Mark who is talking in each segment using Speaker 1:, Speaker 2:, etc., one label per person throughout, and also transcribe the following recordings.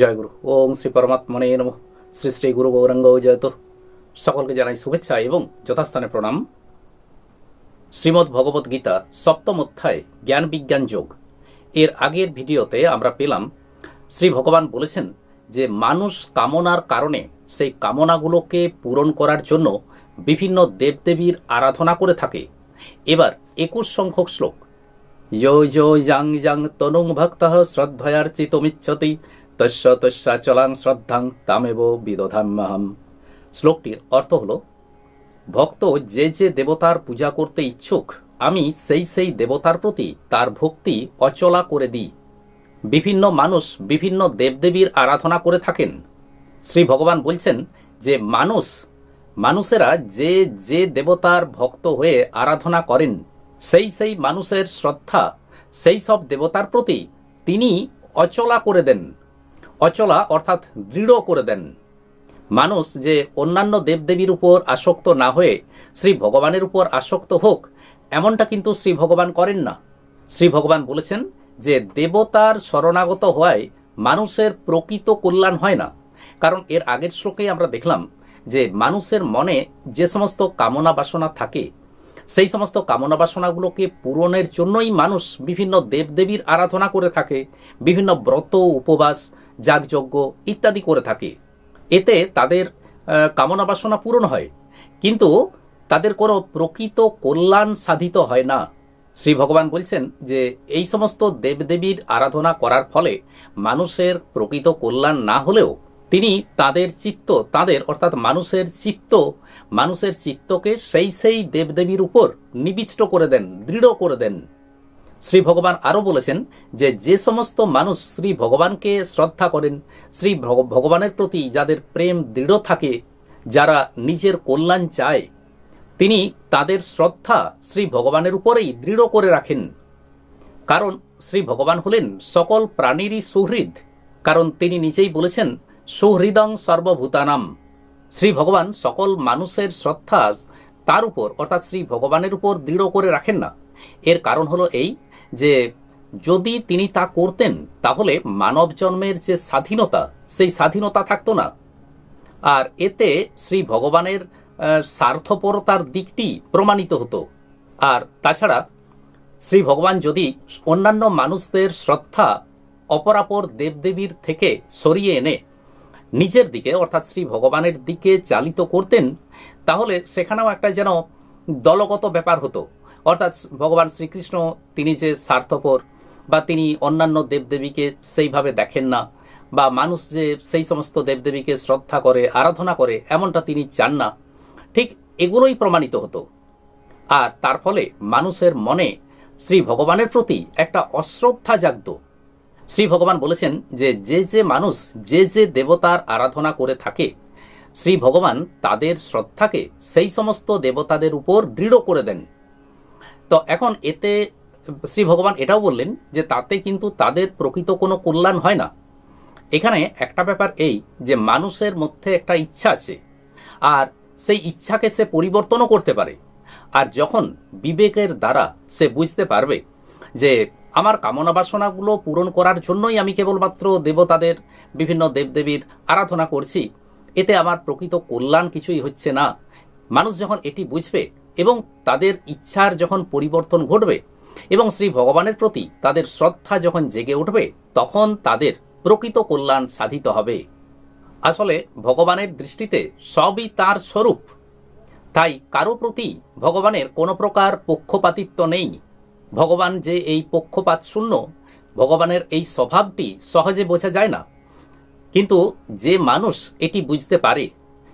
Speaker 1: জয় গুরু। ওম শ্রী পরমাত্মনে নম। শ্রী শ্রী গুরু গৌরাঙ্গ জয়ত। সকলকে জানাই শুভেচ্ছা এবং যথাস্থানে প্রণাম। শ্রীমদ্ ভগবত গীতা সপ্তম অধ্যায়, জ্ঞান বিজ্ঞান যোগ। এর আগের ভিডিওতে আমরা পেলাম, শ্রী ভগবান বলেছেন যে মানুষ কামনার কারণে সেই কামনাগুলোকে পূরণ করার জন্য বিভিন্ন দেবদেবীর আরাধনা করে থাকে। এবার একুশ সংখ্যক শ্লোক। ইয় জাং জাং তনুং ভক্ত শ্রদ্ধয়ার্চিতমিচ্ছতি। তস্য তস্যাচলাং শ্রদ্ধাং তামেব বিদধাম্যহম শ্লোকটির অর্থ হল, ভক্ত যে যে দেবতার পূজা করতে ইচ্ছুক, আমি সেই সেই দেবতার প্রতি তার ভক্তি অচলা করে দিই। বিভিন্ন মানুষ বিভিন্ন দেবদেবীর আরাধনা করে থাকেন। শ্রী ভগবান বলছেন যে মানুষ, মানুষেরা যে যে দেবতার ভক্ত হয়ে আরাধনা করেন, সেই সেই মানুষের শ্রদ্ধা, সেই সব দেবতার প্রতি তিনি অচলা করে দেন। অচলা অর্থাৎ দৃঢ় করে দেন। মানুষ যে অন্যান্য দেবদেবীর উপর আসক্ত না হয়ে শ্রী ভগবানের উপর আসক্ত হোক, এমনটা কিন্তু শ্রী ভগবান করেন না। শ্রী ভগবান বলেছেন যে দেবতার শরণাগত হওয়ায় মানুষের প্রকৃত কল্যাণ হয় না। কারণ এর আগের শ্লোকেই আমরা দেখলাম যে মানুষের মনে যে সমস্ত কামনা বাসনা থাকে, সেই সমস্ত কামনা বাসনাগুলোকে পূরণের জন্যই মানুষ বিভিন্ন দেবদেবীর আরাধনা করে থাকে, বিভিন্ন ব্রত, উপবাস যাগযজ্ঞ ইত্যাদি করে থাকে। এতে তাদের কামনা বাসনা পূরণ হয়। কিন্তু তাদের কোনো প্রকৃত কল্যাণ সাধিত হয় না। শ্রী ভগবান বলছেন যে, এই সমস্ত দেবদেবীর আরাধনা করার ফলে মানুষের প্রকৃত কল্যাণ না হলেও তিনি তাদের চিত্ত, তাদের অর্থাৎ মানুষের চিত্ত, মানুষের চিত্তকে সেই সেই দেবদেবীর উপর নিবিষ্ট করে দেন, দৃঢ় করে দেন। শ্রী ভগবান আরও বলেছেন যে যে সমস্ত মানুষ শ্রী ভগবানকে শ্রদ্ধা করেন, শ্রী ভগ- ভগবানের প্রতি যাদের প্রেম দৃঢ় থাকে, যারা নিজের কল্যাণ চায়, তিনি তাদের শ্রদ্ধা শ্রী ভগবানের উপরেই দৃঢ় করে রাখেন। কারণ শ্রী ভগবান হলেন সকল প্রাণীরই সুহৃদ, কারণ তিনি নিজেই বলেছেন, সুহৃদং সর্বভূতানাম। শ্রী ভগবান সকল মানুষের শ্রদ্ধা তার উপর, অর্থাৎ শ্রী ভগবানের উপর দৃঢ় করে রাখেন না। এর কারণ হলো এই যে যদি তিনি তা করতেন, তাহলে মানব জন্মের যে স্বাধীনতা, সেই স্বাধীনতা থাকতো না। আর এতে শ্রী ভগবানের স্বার্থপরতার দিকটি প্রমাণিত হতো। আর তাছাড়া শ্রী ভগবান যদি অন্যান্য মানুষদের শ্রদ্ধা অপরাপর দেবদেবীর থেকে সরিয়ে এনে নিজের দিকে, অর্থাৎ শ্রী ভগবানের দিকে চালিত করতেন, তাহলে সেখানেও একটা যেন দলগত ব্যাপার হতো। অর্থাৎ ভগবান শ্রীকৃষ্ণ তিনি যে স্বার্থপর বা তিনি অন্যান্য দেবদেবীকে সেইভাবে দেখেন না, বা মানুষ যে সেই সমস্ত দেবদেবীকে শ্রদ্ধা করে, আরাধনা করে, এমনটা তিনি চান না, ঠিক এগুলোই প্রমাণিত হতো। আর তার ফলে মানুষের মনে শ্রী ভগবানের প্রতি একটা অশ্রদ্ধা জাগত। শ্রী ভগবান বলেছেন যে যে যে মানুষ যে যে দেবতার আরাধনা করে থাকে, শ্রী ভগবান তাদের শ্রদ্ধাকে সেই সমস্ত দেবতাদের উপর দৃঢ় করে দেন। তো এখন এতে শ্রী ভগবান এটাও বললেন যে তাতে কিন্তু তাদের প্রকৃত কোনো কল্যাণ হয় না। এখানে একটা ব্যাপার এই যে মানুষের মধ্যে একটা ইচ্ছা আছে, আর সেই ইচ্ছাকে সে পরিবর্তনও করতে পারে। আর যখন বিবেকের দ্বারা সে বুঝতে পারবে যে আমার কামনা বাসনাগুলো পূরণ করার জন্যই আমি কেবলমাত্র দেবতাদের, বিভিন্ন দেবদেবীর আরাধনা করছি, এতে আমার প্রকৃত কল্যাণ কিছুই হচ্ছে না। মানুষ যখন এটি বুঝবে এবং তাদের ইচ্ছার যখন পরিবর্তন ঘটবে এবং শ্রী ভগবানের প্রতি তাদের শ্রদ্ধা যখন জেগে উঠবে, তখন তাদের প্রকৃত কল্যাণ সাধিত হবে। আসলে ভগবানের দৃষ্টিতে সবই তার স্বরূপ। তাই কারও প্রতি ভগবানের কোনো প্রকার পক্ষপাতিত্ব নেই। ভগবান যে এই পক্ষপাত শূন্য, ভগবানের এই স্বভাবটি সহজে বোঝা যায় না। কিন্তু যে মানুষ এটি বুঝতে পারে,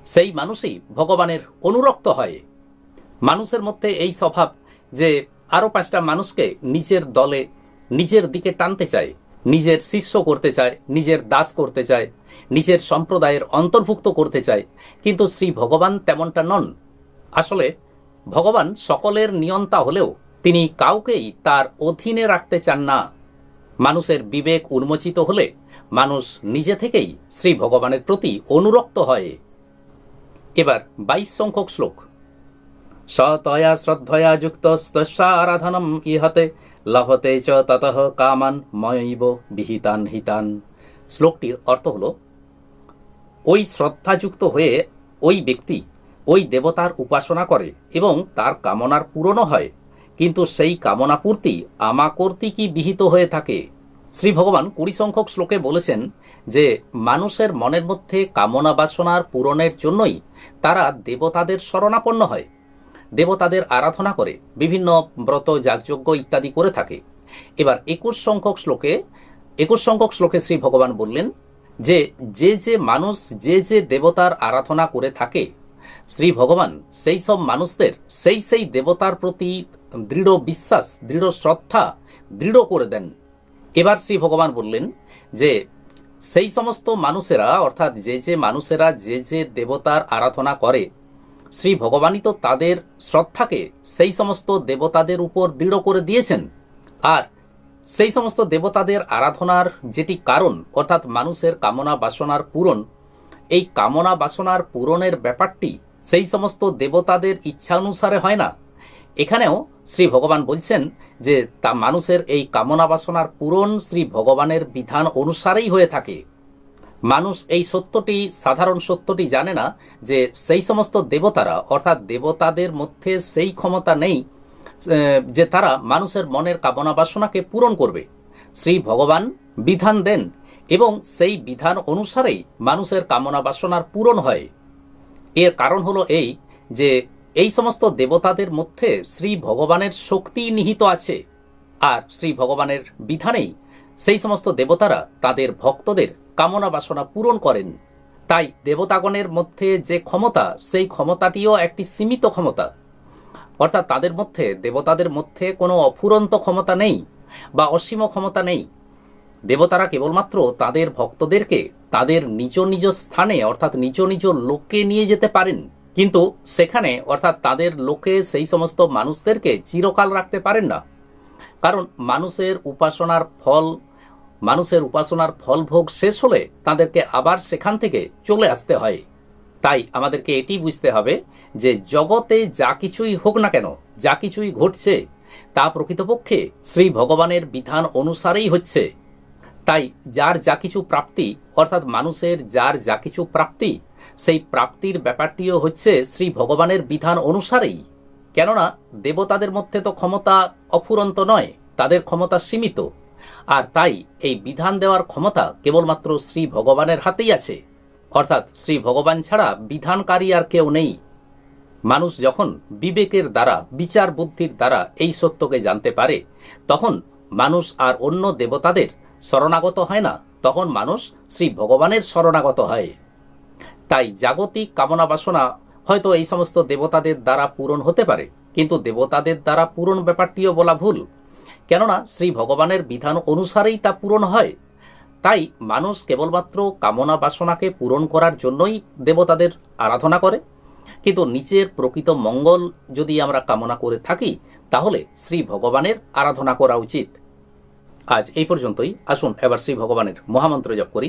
Speaker 1: সেই মানুষই ভগবানের অনুরক্ত হয়। মানুষের মধ্যে এই স্বভাব যে আরও পাঁচটা মানুষকে নিজের দলে, নিজের দিকে টানতে চায়, নিজের শিষ্য করতে চায়, নিজের দাস করতে চায়, নিজের সম্প্রদায়ের অন্তর্ভুক্ত করতে চায়, কিন্তু শ্রী ভগবান তেমনটা নন। আসলে ভগবান সকলের নিয়ন্তা হলেও তিনি কাউকেই তার অধীনে রাখতে চান না। মানুষের বিবেক উন্মোচিত হলে মানুষ নিজে থেকেই শ্রী ভগবানের প্রতি অনুরক্ত হয়। এবার বাইশ সংখ্যক শ্লোক। সতয়া শ্রদ্ধয়া যুক্ত আরাধনম ইহতে, লভতে চ ততঃ কামান ময়ব বিহিতান হিতান। শ্লোকটির অর্থ হল, ওই শ্রদ্ধাযুক্ত হয়ে ওই ব্যক্তি ওই দেবতার উপাসনা করে এবং তার কামনার পূরণও হয়, কিন্তু সেই কামনা পূর্তি আমা কর্তৃকই বিহিত হয়ে থাকে। শ্রী ভগবান কুড়ি সংখ্যক শ্লোকে বলেছেন যে, মানুষের মনের মধ্যে কামনা বাসনার পূরণের জন্যই তারা দেবতাদের শরণাপন্ন হয়। দেবতাদের আরাধনা করে বিভিন্ন ব্রত, যাগযজ্ঞ ইত্যাদি করে থাকে। এবার একুশ সংখ্যক শ্লোকে, একুশ সংখ্যক শ্লোকে শ্রী ভগবান বললেন যে যে যে মানুষ, যে যে দেবতার আরাধনা করে থাকে, শ্রী ভগবান, সেই সব মানুষদের সেই সেই দেবতার প্রতি দৃঢ় বিশ্বাস, দৃঢ় শ্রদ্ধা দৃঢ় করে দেন। এবার শ্রী ভগবান বললেন যে, সেই সমস্ত মানুষেরা, অর্থাৎ যে যে মানুষেরা যে যে দেবতার আরাধনা করে শ্রী ভগবানই তো তাদের শ্রদ্ধাকে সেই সমস্ত দেবতাদের উপর দৃঢ় করে দিয়েছেন। আর সেই সমস্ত দেবতাদের আরাধনার যেটি কারণ, অর্থাৎ মানুষের কামনা বাসনার পূরণ, এই কামনা বাসনার পূরণের ব্যাপারটি সেই সমস্ত দেবতাদের ইচ্ছা অনুসারে হয় না। এখানেও শ্রী ভগবান বলছেন যে, তা মানুষের এই কামনা বাসনার পূরণ শ্রী ভগবানের বিধান অনুসারেই হয়ে থাকে। মানুষ এই সত্যটি, সাধারণ সত্যটি জানে না যে সেই সমস্ত দেবতারা, অর্থাৎ দেবতাদের মধ্যে সেই ক্ষমতা নেই যে তারা মানুষের মনের কামনা বাসনাকে পূরণ করবে। শ্রী ভগবান বিধান দেন এবং সেই বিধান অনুসারেই মানুষের কামনা বাসনার পূরণ হয়। এর কারণ হলো এই যে এই সমস্ত দেবতাদের মধ্যে শ্রী ভগবানের শক্তি নিহিত আছে, আর শ্রী ভগবানের বিধানেই সেই সমস্ত দেবতারা তাদের ভক্তদের কামনা বাসনা পূরণ করেন। তাই দেবতাগণের মধ্যে যে ক্ষমতা, সেই ক্ষমতাটিও একটি সীমিত ক্ষমতা। অর্থাৎ তাদের মধ্যে, দেবতাদের মধ্যে কোনো অফুরন্ত ক্ষমতা নেই বা অসীম ক্ষমতা নেই। দেবতারা কেবলমাত্র তাদের ভক্তদেরকে তাদের নিজ নিজ স্থানে, অর্থাৎ নিজ নিজ লোকে নিয়ে যেতে পারেন। কিন্তু সেখানে, অর্থাৎ তাদের লোকে সেই সমস্ত মানুষদেরকে চিরকাল রাখতে পারেন না। কারণ মানুষের উপাসনার ফল, মানুষের উপাসনার ফল ভোগ শেষ হলে তাদেরকে আবার সেখান থেকে চলে আসতে হয়। তাই আমাদেরকে এটি বুঝতে হবে যে জগতে যা কিছুই হোক না কেন, যা কিছুই ঘটছে, তা প্রকৃতপক্ষে শ্রী ভগবানের বিধান অনুসারেই হচ্ছে। তাই যার যা কিছু প্রাপ্তি, অর্থাৎ মানুষের যার যা কিছু প্রাপ্তি, সেই প্রাপ্তির ব্যাপারটিও হচ্ছে শ্রী ভগবানের বিধান অনুসারেই। কেননা দেবতাদের মধ্যে তো ক্ষমতা অফুরন্ত নয়, তাদের ক্ষমতা সীমিত। আর তাই এই বিধান দেওয়ার ক্ষমতা কেবলমাত্র শ্রী ভগবানের হাতেই আছে। অর্থাৎ শ্রী ভগবান ছাড়া বিধানকারী আর কেউ নেই। মানুষ যখন বিবেকের দ্বারা, বিচার বুদ্ধির দ্বারা এই সত্যকে জানতে পারে, তখন মানুষ আর অন্য দেবতাদের শরণাগত হয় না, তখন মানুষ শ্রী ভগবানের শরণাগত হয়। তাই জাগতিক কামনা বাসনা হয়তো এই সমস্ত দেবতাদের দ্বারা পূরণ হতে পারে, কিন্তু দেবতাদের দ্বারা পূরণ ব্যাপারটিও বলা ভুল। কেননা, শ্রী ভগবানের বিধান অনুসারেই তা পূরণ হয়। তাই মানুষ কেবলমাত্র কামনা বাসনাকে পূরণ করার জন্যই দেবতাদের আরাধনা করে। কিন্তু নিচের প্রকৃত মঙ্গল যদি আমরা কামনা করে থাকি, তাহলে শ্রী ভগবানের আরাধনা করা উচিত। আজ এই পর্যন্তই। আসুন, এবার শ্রী ভগবানের মহামন্ত্র জপ করি।